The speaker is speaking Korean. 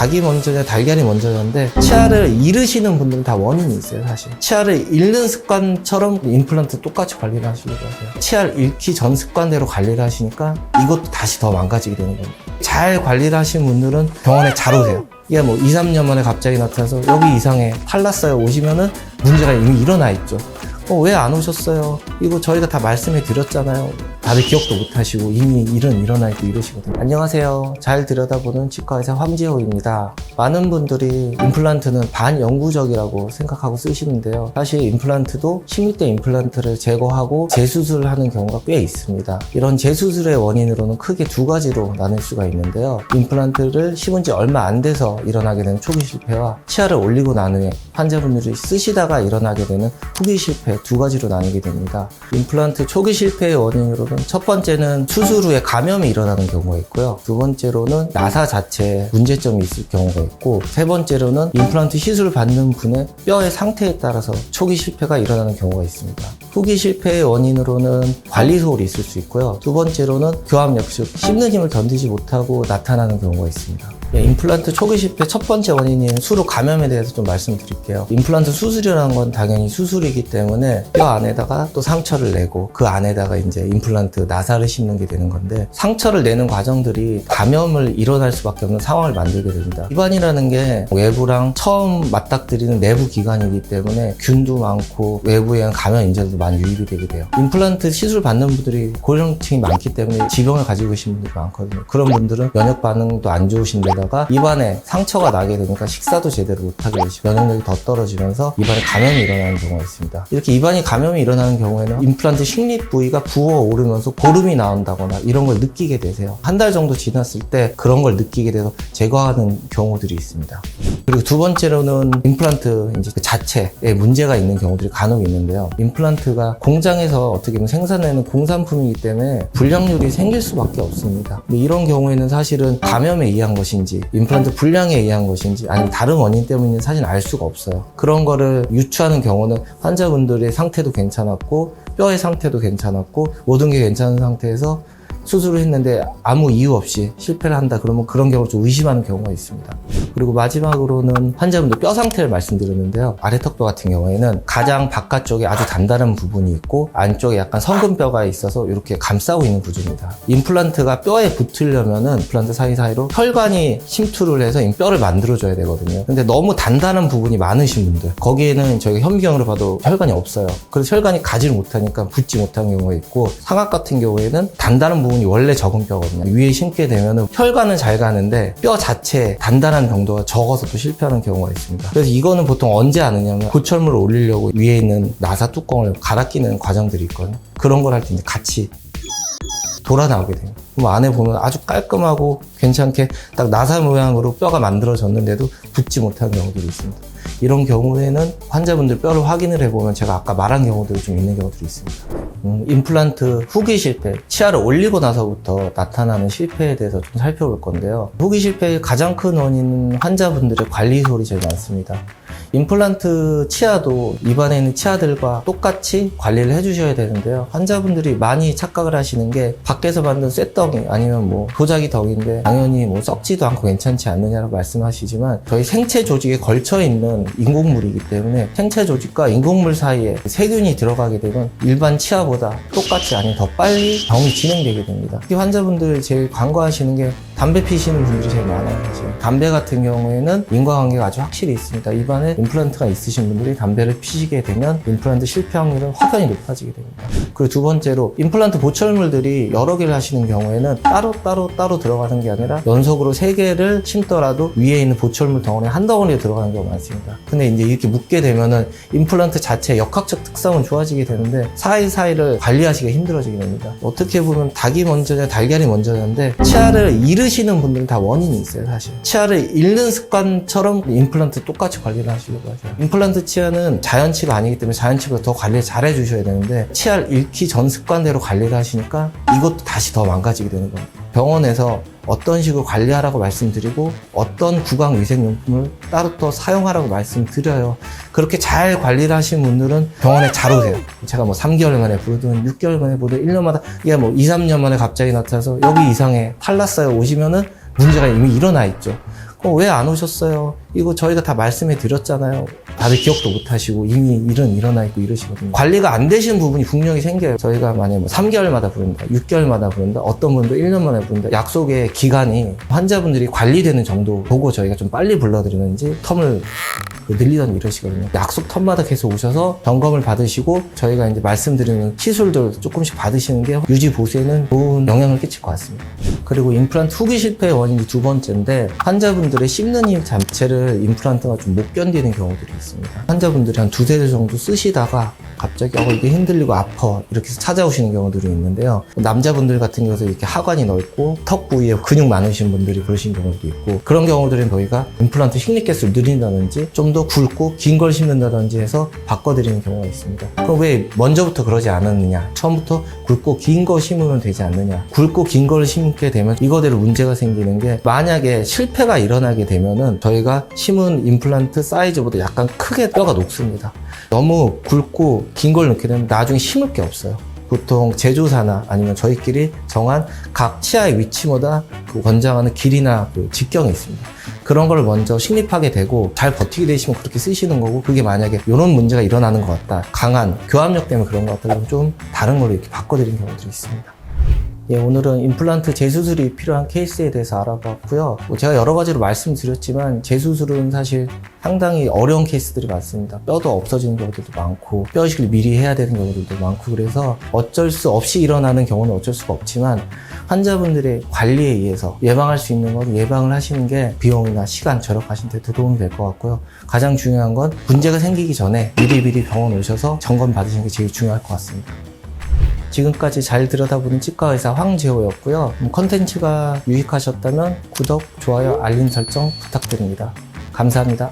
닭이 먼저냐 달걀이 먼저냐인데 치아를 잃으시는 분들은 다 원인이 있어요 사실. 치아를 잃는 습관처럼 임플란트 똑같이 관리를 하시려고 하세요. 치아를 잃기 전 습관대로 관리를 하시니까 이것도 다시 더 망가지게 되는 겁니다 잘 관리를 하신 분들은 병원에 잘 오세요. 이게 뭐 2, 3년 만에 갑자기 나타나서 여기 이상해 탈났어요 오시면은 문제가 이미 일어나 있죠 어, 왜 안 오셨어요? 이거 저희가 다 말씀해 드렸잖아요. 다들 기억도 못 하시고 이미 일은 일어나 있고 이러시거든요. 안녕하세요. 잘 들여다보는 치과 의사 황지호입니다. 많은 분들이 임플란트는 반영구적이라고 생각하고 쓰시는데요. 사실 임플란트도 16대 임플란트를 제거하고 재수술을 하는 경우가 꽤 있습니다. 이런 재수술의 원인으로는 크게 두 가지로 나눌 수가 있는데요. 임플란트를 심은 지 얼마 안 돼서 일어나게 되는 초기 실패와 치아를 올리고 난 후에 환자분들이 쓰시다가 일어나게 되는 후기 실패 두 가지로 나뉘게 됩니다. 임플란트 초기 실패의 원인으로는 첫 번째는 수술 후에 감염이 일어나는 경우가 있고요. 두 번째로는 나사 자체에 문제점이 있을 경우가 있고 세 번째로는 임플란트 시술을 받는 분의 뼈의 상태에 따라서 초기 실패가 일어나는 경우가 있습니다. 후기 실패의 원인으로는 관리 소홀이 있을 수 있고요. 두 번째로는 교합력, 즉 씹는 힘을 견디지 못하고 나타나는 경우가 있습니다. 예, 임플란트 초기 실패 첫 번째 원인인 수로 감염에 대해서 좀 말씀드릴게요. 임플란트 수술이라는 건 당연히 수술이기 때문에 뼈 안에다가 또 상처를 내고 그 안에다가 이제 임플란트 나사를 심는 게 되는 건데 상처를 내는 과정들이 감염을 일어날 수밖에 없는 상황을 만들게 됩니다. 입안이라는 게 외부랑 처음 맞닥뜨리는 내부 기관이기 때문에 균도 많고 외부에는 감염 인자도 많이 유입이 되게 돼요. 임플란트 시술 받는 분들이 고령층이 많기 때문에 지병을 가지고 계신 분들이 많거든요. 그런 분들은 면역 반응도 안 좋으신데 다가 입안에 상처가 나게 되니까 식사도 제대로 못하게 되시고 면역력이 더 떨어지면서 입안에 감염이 일어나는 경우가 있습니다. 이렇게 입안에 감염이 일어나는 경우에는 임플란트 식립 부위가 부어오르면서 고름이 나온다거나 이런 걸 느끼게 되세요. 한 달 정도 지났을 때 그런 걸 느끼게 돼서 제거하는 경우들이 있습니다. 그리고 두 번째로는 임플란트 이제 그 자체에 문제가 있는 경우들이 간혹 있는데요. 임플란트가 공장에서 어떻게 보면 생산되는 공산품이기 때문에 불량률이 생길 수밖에 없습니다. 이런 경우에는 사실은 감염에 의한 것인지 임플란트 불량에 의한 것인지 아니면 다른 원인 때문인지 사실 알 수가 없어요. 그런 거를 유추하는 경우는 환자분들의 상태도 괜찮았고 뼈의 상태도 괜찮았고 모든 게 괜찮은 상태에서 수술을 했는데 아무 이유 없이 실패를 한다 그러면 그런 경우를 좀 의심하는 경우가 있습니다. 그리고 마지막으로는 환자분들 뼈 상태를 말씀드렸는데요. 아래 턱뼈 같은 경우에는 가장 바깥쪽에 아주 단단한 부분이 있고 안쪽에 약간 성근뼈가 있어서 이렇게 감싸고 있는 구조입니다. 임플란트가 뼈에 붙으려면은 임플란트 사이사이로 혈관이 침투를 해서 이 뼈를 만들어줘야 되거든요. 근데 너무 단단한 부분이 많으신 분들 거기에는 저희가 현미경으로 봐도 혈관이 없어요. 그래서 혈관이 가지를 못하니까 붙지 못하는 경우가 있고 상악 같은 경우에는 단단한 부분이 원래 적은 뼈거든요. 위에 심게 되면은 혈관은 잘 가는데 뼈 자체 단단한 정도가 적어서 또 실패하는 경우가 있습니다. 그래서 이거는 보통 언제 하느냐면 고철물을 올리려고 위에 있는 나사 뚜껑을 갈아 끼는 과정들이 있거든요. 그런 걸 할 때 이제 같이 돌아 나오게 돼요. 그럼 안에 보면 아주 깔끔하고 괜찮게 딱 나사 모양으로 뼈가 만들어졌는데도 붙지 못하는 경우들이 있습니다. 이런 경우에는 환자분들 뼈를 확인을 해보면 제가 아까 말한 경우들이 좀 있는 경우들이 있습니다. 음, 임플란트 후기 실패, 치아를 올리고 나서부터 나타나는 실패에 대해서 좀 살펴볼 건데요. 후기 실패의 가장 큰 원인은 환자분들의 관리 소홀이 제일 많습니다. 임플란트 치아도 입안에 있는 치아들과 똑같이 관리를 해주셔야 되는데요. 환자분들이 많이 착각을 하시는 게 밖에서 만든 쇠떡이 아니면 뭐 도자기 덕인데 당연히 뭐 썩지도 않고 괜찮지 않느냐라고 말씀하시지만 저희 생체 조직에 걸쳐 있는 인공물이기 때문에 생체 조직과 인공물 사이에 세균이 들어가게 되면 일반 치아보다 똑같이 아니면 더 빨리 병이 진행되게 됩니다. 특히 환자분들 제일 간과하시는 게 담배 피시는 분들이 제일 많아요. 지금. 담배 같은 경우에는 인과관계가 아주 확실히 있습니다. 입안에 임플란트가 있으신 분들이 담배를 피시게 되면 임플란트 실패 확률은 확연히 높아지게 됩니다. 그리고 두 번째로 임플란트 보철물들이 여러 개를 하시는 경우에는 따로 따로 따로 들어가는 게 아니라 연속으로 세 개를 심더라도 위에 있는 보철물 덩어리 한 덩어리에 들어가는 경우가 많습니다. 근데 이제 이렇게 묶게 되면은 임플란트 자체 역학적 특성은 좋아지게 되는데 사이사이를 관리하시기가 힘들어지게 됩니다. 어떻게 보면 닭이 먼저냐 달걀이 먼저냐인데 치아를 잃으 시는 분들은 다 원인이 있어요 사실. 치아를 잃는 습관처럼 임플란트 똑같이 관리를 하시려고 하세요. 임플란트 치아는 자연치가 아니기 때문에 자연치보다 더 관리를 잘 해주셔야 되는데 치아를 잃기 전 습관대로 관리를 하시니까 이것도 다시 더 망가지게 되는 겁니다. 병원에서 어떤 식으로 관리하라고 말씀드리고 어떤 구강 위생용품을 따로 또 사용하라고 말씀드려요. 그렇게 잘 관리를 하신 분들은 병원에 잘 오세요. 제가 뭐 3개월 만에 부르든 6개월 만에 부르든 1년마다 이게 뭐 2, 3년 만에 갑자기 나타나서 여기 이상해 탈났어요 오시면은 문제가 이미 일어나 있죠. 어, 왜 안 오셨어요? 이거 저희가 다 말씀해 드렸잖아요. 다들 기억도 못 하시고 이미 일은 일어나 있고 이러시거든요. 관리가 안 되시는 부분이 분명히 생겨요. 저희가 만약에 뭐 3개월마다 부른다, 6개월마다 부른다, 어떤 분도 1년 만에 부른다. 약속의 기간이 환자분들이 관리되는 정도 보고 저희가 좀 빨리 불러드리는지 텀을 그 늘리던 이러시거든요. 약속 텀마다 계속 오셔서 점검을 받으시고 저희가 이제 말씀드리는 시술들 조금씩 받으시는 게 유지 보수에는 좋은 영향을 끼칠 것 같습니다. 그리고 임플란트 후기 실패의 원인이 두 번째인데 환자분들의 씹는 힘 자체를 임플란트가 좀 못 견디는 경우들이 있습니다. 환자분들이 한 두세 대 정도 쓰시다가 갑자기 어 이게 흔들리고 아파 이렇게 해서 찾아오시는 경우들이 있는데요. 남자분들 같은 경우도 이렇게 하관이 넓고 턱 부위에 근육 많으신 분들이 그러신 경우도 있고 그런 경우들은 저희가 임플란트 식립 개수를 늘린다든지 좀더 굵고 긴 걸 심는다든지 해서 바꿔드리는 경우가 있습니다. 그럼 왜 먼저부터 그러지 않았느냐? 처음부터 굵고 긴 거 심으면 되지 않느냐? 굵고 긴 걸 심게 되면 이거대로 문제가 생기는 게 만약에 실패가 일어나게 되면은 저희가 심은 임플란트 사이즈보다 약간 크게 뼈가 녹습니다. 너무 굵고 긴 걸 넣게 되면 나중에 심을 게 없어요. 보통 제조사나 아니면 저희끼리 정한 각 치아의 위치마다 그 권장하는 길이나 그 직경이 있습니다. 그런 걸 먼저 식립하게 되고 잘 버티게 되시면 그렇게 쓰시는 거고 그게 만약에 이런 문제가 일어나는 것 같다. 강한 교합력 때문에 그런 것 같다. 그럼 좀 다른 걸로 이렇게 바꿔드리는 경우들이 있습니다. 예, 오늘은 임플란트 재수술이 필요한 케이스에 대해서 알아봤고요. 뭐 제가 여러 가지로 말씀드렸지만 재수술은 사실 상당히 어려운 케이스들이 많습니다. 뼈도 없어지는 경우들도 많고 뼈 이식을 미리 해야 되는 경우들도 많고 그래서 어쩔 수 없이 일어나는 경우는 어쩔 수가 없지만 환자분들의 관리에 의해서 예방할 수 있는 건 예방을 하시는 게 비용이나 시간 절약하시는 데더 도움이 될 것 같고요. 가장 중요한 건 문제가 생기기 전에 미리미리 병원 오셔서 점검 받으시는 게 제일 중요할 것 같습니다. 지금까지 잘 들여다보는 치과 의사 황재호였고요. 음, 컨텐츠가 유익하셨다면 구독, 좋아요, 알림 설정 부탁드립니다. 감사합니다.